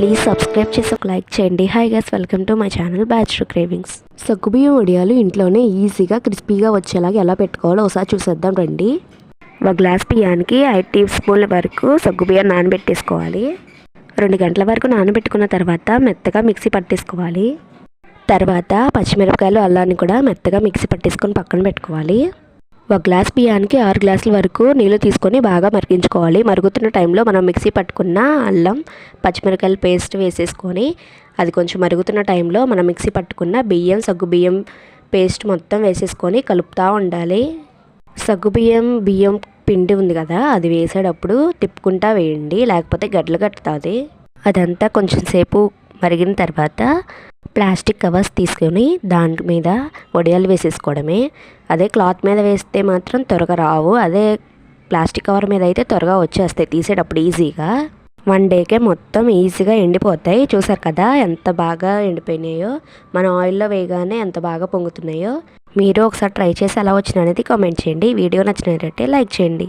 Please subscribe చేసి ఒక like చేయండి. Hi guys welcome to my channel batch cravings సగ్గుబియ్యం వడియాలు ఇంట్లోనే ఈజీగా క్రిస్పీగా వచ్చేలాగా ఎలా పెట్టుకోవాలో ఒకసారి చూసేద్దాం రండి. ఒక గ్లాస్ బియ్యానికి ఐదు టీ స్పూన్ల వరకు సగ్గుబియ్యం నానబెట్టేసుకోవాలి. రెండు గంటల వరకు నానబెట్టుకున్న తర్వాత మెత్తగా మిక్సీ పట్టేసుకోవాలి. తర్వాత పచ్చిమిరపకాయలు అల్లాన్ని కూడా మెత్తగా మిక్సీ పట్టేసుకొని పక్కన పెట్టుకోవాలి. ఒక గ్లాస్ బియ్యానికి ఆరు గ్లాసుల వరకు నీళ్ళు తీసుకొని బాగా మరిగించుకోవాలి. మరుగుతున్న టైంలో మనం మిక్సీ పట్టుకున్న అల్లం పచ్చిమిరకాయల పేస్ట్ వేసేసుకొని అది కొంచెం మరుగుతున్న టైంలో మనం మిక్సీ పట్టుకున్న బియ్యం సగ్గు బియ్యం పేస్ట్ మొత్తం వేసేసుకొని కలుపుతూ ఉండాలి. సగ్గు బియ్యం బియ్యం పిండి ఉంది కదా అది వేసేటప్పుడు తిప్పుకుంటా వేయండి లేకపోతే గడ్డలు కట్టుతుంది. అదంతా కొంచెం సేపు మరిగిన తర్వాత ప్లాస్టిక్ కవర్స్ తీసుకొని దాని మీద వడియాలు వేసేసుకోవడమే. అదే క్లాత్ మీద వేస్తే మాత్రం త్వరగా రావు. అదే ప్లాస్టిక్ కవర్ మీద అయితే త్వరగా వచ్చేస్తాయి. తీసేటప్పుడు ఈజీగా. వన్ డేకే మొత్తం ఈజీగా ఎండిపోతాయి. చూసారు కదా ఎంత బాగా ఎండిపోయినాయో. మన ఆయిల్లో వేయగానే ఎంత బాగా పొంగుతున్నాయో. మీరు ఒకసారి ట్రై చేసి ఎలా వచ్చిన అనేది కామెంట్ చేయండి. వీడియో నచ్చినట్లయితే లైక్ చేయండి.